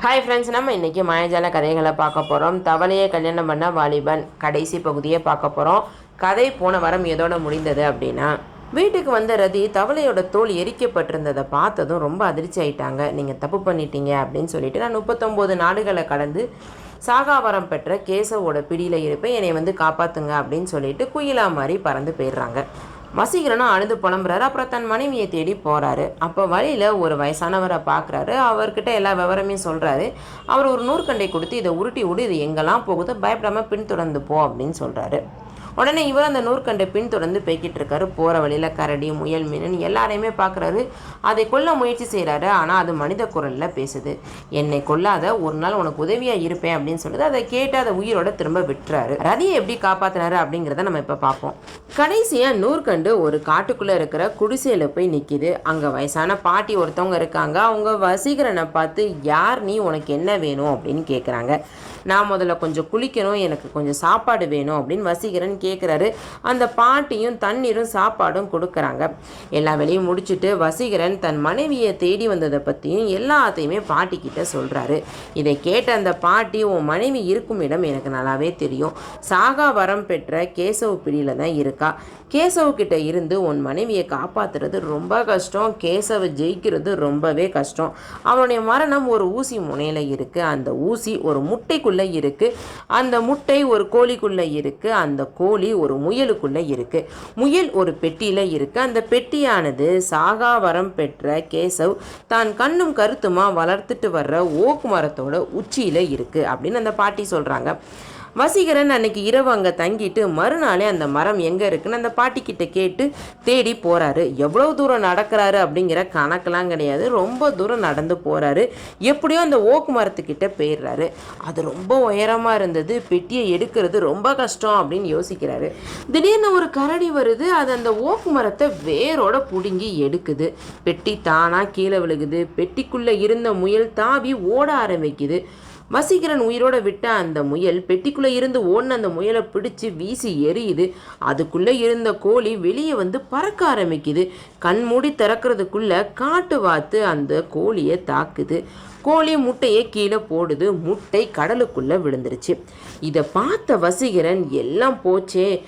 Hi friends நம்ம இன்றைக்கி மாயஜால கதைகளை பார்க்க போகிறோம் தவளையை கல்யாணம் பண்ண வாலிபன் கடைசி பகுதியை பார்க்க போகிறோம் கதை போன வாரம் எதோட முடிந்தது அப்படின்னா வீட்டுக்கு வந்த ரதி தவளையோட தோல் எரிக்கப்பட்டிருந்ததை பார்த்ததும் ரொம்ப அதிர்ச்சி ஆயிட்டாங்க. நீங்கள் தப்பு பண்ணிட்டீங்க அப்படின்னு சொல்லிட்டு நான் முப்பத்தொம்போது நாடுகளை கடந்து சாகாவரம் பெற்ற கேசவோட பிடியில் இருப்பேன். என்னை வந்து காப்பாற்றுங்க அப்படின்னு சொல்லிட்டு குயிலா மாதிரி பறந்து போயிடுறாங்க. வசீகரனும் அழுது புலம்புறாரு. அப்புறம் தன் மனைவியை தேடி போகிறாரு அப்போ வழியில் ஒரு வயசானவரை பார்க்குறாரு அவர்கிட்ட எல்லா விவரமே சொல்கிறாரு அவர் ஒரு நூற்கண்டை கொடுத்து இதை உருட்டி விடு இது எங்கெல்லாம் போகுதோ பயப்படாமல் பின்தொடர்ந்து போ அப்படின்னு சொல்கிறாரு உடனே இவர் அந்த நூற்கண்டை பின்தொடர்ந்து போய்கிட்டு இருக்காரு. போகிற வழியில் கரடி முயல் மீனன் எல்லாரையுமே பார்க்குறாரு அதை கொல்ல முயற்சி செய்கிறாரு ஆனால் அது மனித குரலில் பேசுது. என்னை கொல்லாத ஒரு நாள் உனக்கு உதவியாக இருப்பேன் அப்படின்னு சொல்லுது. அதை கேட்டு அதை உயிரோட திரும்ப விட்டுறாரு. ரதியை எப்படி காப்பாற்றினாரு அப்படிங்கிறத நம்ம இப்போ பார்ப்போம் கடைசியாக நூற்கண்டு ஒரு காட்டுக்குள்ளே இருக்கிற குடிசையில் போய் நிற்கிது அங்கே வயசான பாட்டி ஒருத்தவங்க இருக்காங்க. அவங்க வசீகரனை பார்த்து யார் நீ? உனக்கு என்ன வேணும்? அப்படின்னு கேட்குறாங்க நான் முதல்ல கொஞ்சம் குளிக்கணும் எனக்கு கொஞ்சம் சாப்பாடு வேணும் அப்படின்னு வசீகரன் கேட்குறாரு அந்த பாட்டியும் தண்ணீரும் சாப்பாடும் கொடுக்குறாங்க. எல்லா வேலையும் முடிச்சுட்டு வசீகரன் தன் மனைவியை தேடி வந்ததை பற்றியும் எல்லாத்தையுமே பாட்டிக்கிட்ட சொல்கிறாரு இதை கேட்ட அந்த பாட்டி உன் மனைவி இருக்கும் இடம் எனக்கு நல்லாவே தெரியும். சாகா வரம் பெற்ற கேசவ பிடியில் தான் இருக்கா. கேசவ இருந்து உன் மனைவியை காப்பாற்றுறது ரொம்ப கஷ்டம். கேசவ ஜெயிக்கிறது ரொம்பவே கஷ்டம். அவனுடைய மரணம் ஒரு ஊசி முனையில் இருக்குது அந்த ஊசி ஒரு முட்டைக்குள்ளே இருக்குது அந்த முட்டை ஒரு கோழிக்குள்ளே இருக்குது அந்த கோழி ஒரு முயலுக்குள்ளே இருக்குது முயல் ஒரு பெட்டியில் இருக்குது அந்த பெட்டியானது சாகாவரம் பெற்ற கேசவ் தான் கண்ணும் கருத்துமாக வளர்த்துட்டு வர்ற ஓக்கு மரத்தோட உச்சியில் இருக்குது அப்படின்னு அந்த பாட்டி சொல்கிறாங்க வசீகரன் அன்னைக்கு இரவு அங்கே தங்கிட்டு மறுநாளே அந்த மரம் எங்கே இருக்குன்னு அந்த பாட்டிக்கிட்ட கேட்டு தேடி போகிறாரு எவ்வளோ தூரம் நடக்கிறாரு அப்படிங்கிற கணக்கெலாம் கிடையாது. ரொம்ப தூரம் நடந்து போகிறாரு எப்படியோ அந்த ஓக்கு மரத்துக்கிட்ட போயிடுறாரு. அது ரொம்ப உயரமாக இருந்தது. பெட்டியை எடுக்கிறது ரொம்ப கஷ்டம் அப்படின்னு யோசிக்கிறாரு. திடீர்னு ஒரு கரடி வருது. அது அந்த ஓக்கு மரத்தை வேரோட பிடுங்கி எடுக்குது. பெட்டி தானாக கீழே விழுகுது. பெட்டிக்குள்ளே இருந்த முயல் தாவி ஓட ஆரம்பிக்குது. மசிகரன் உயிரோட விட்ட அந்த முயல் பெட்டிக்குள்ளே இருந்து ஓடின அந்த முயலை பிடிச்சு வீசி எரியுது. அதுக்குள்ளே இருந்த கோழி வெளியே வந்து பறக்க ஆரம்பிக்குது. கண் மூடி திறக்கிறதுக்குள்ள காட்டு வாத்து அந்த கோழியை தாக்குது. கோழி முட்டையை கீழே போடுது. முட்டை கடலுக்குள்ளே விழுந்துருச்சு. இதை பார்த்த வசீகரன் எல்லாம் போச்சே.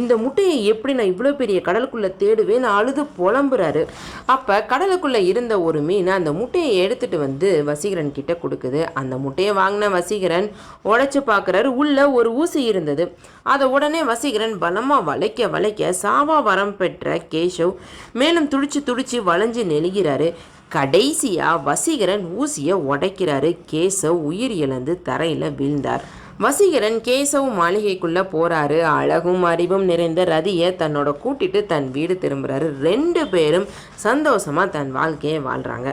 இந்த முட்டையை எப்படி நான் இவ்வளோ பெரிய கடலுக்குள்ளே தேடுவேன்னு அழுது புலம்புறாரு. அப்போ கடலுக்குள்ளே இருந்த ஒரு மீன் அந்த முட்டையை எடுத்துகிட்டு வந்து வசீகரன் கிட்ட கொடுக்குது. அந்த முட்டையை வாங்கின வசீகரன் உடைச்சு பார்க்குறாரு உள்ள ஒரு ஊசி இருந்தது. அதை உடனே வசீகரன் பலமாக வளைக்க வளைக்க சாவா வரம் பெற்ற கேஷவ் மேலும் துடிச்சு துடிச்சு வளைஞ்சு நெழுகிறாரு கடைசியாக வசீகரன் ஊசியை உடைக்கிறாரு. கேசவ் உயிர் இழந்து தரையில் வீழ்ந்தார். வசீகரன் கேசவ் மாளிகைக்குள்ளே போகிறாரு அழகும் அறிவும் நிறைந்த ரதியை தன்னோட கூட்டிட்டு தன் வீடு திரும்புகிறாரு ரெண்டு பேரும் சந்தோஷமாக தன் வாழ்க்கையை வாழ்கிறாங்க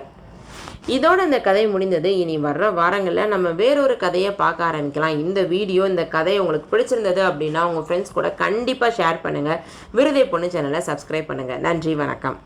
இதோட இந்த கதை முடிந்தது. இனி வர்ற வாரங்களில் நம்ம வேறொரு கதையை பார்க்க ஆரம்பிக்கலாம். இந்த வீடியோ இந்த கதை உங்களுக்கு பிடிச்சிருந்தது அப்படின்னா உங்கள் ஃப்ரெண்ட்ஸ் கூட கண்டிப்பாக ஷேர் பண்ணுங்கள் விருதை பொண்ணு சேனலை சப்ஸ்கிரைப் பண்ணுங்கள் நன்றி வணக்கம்.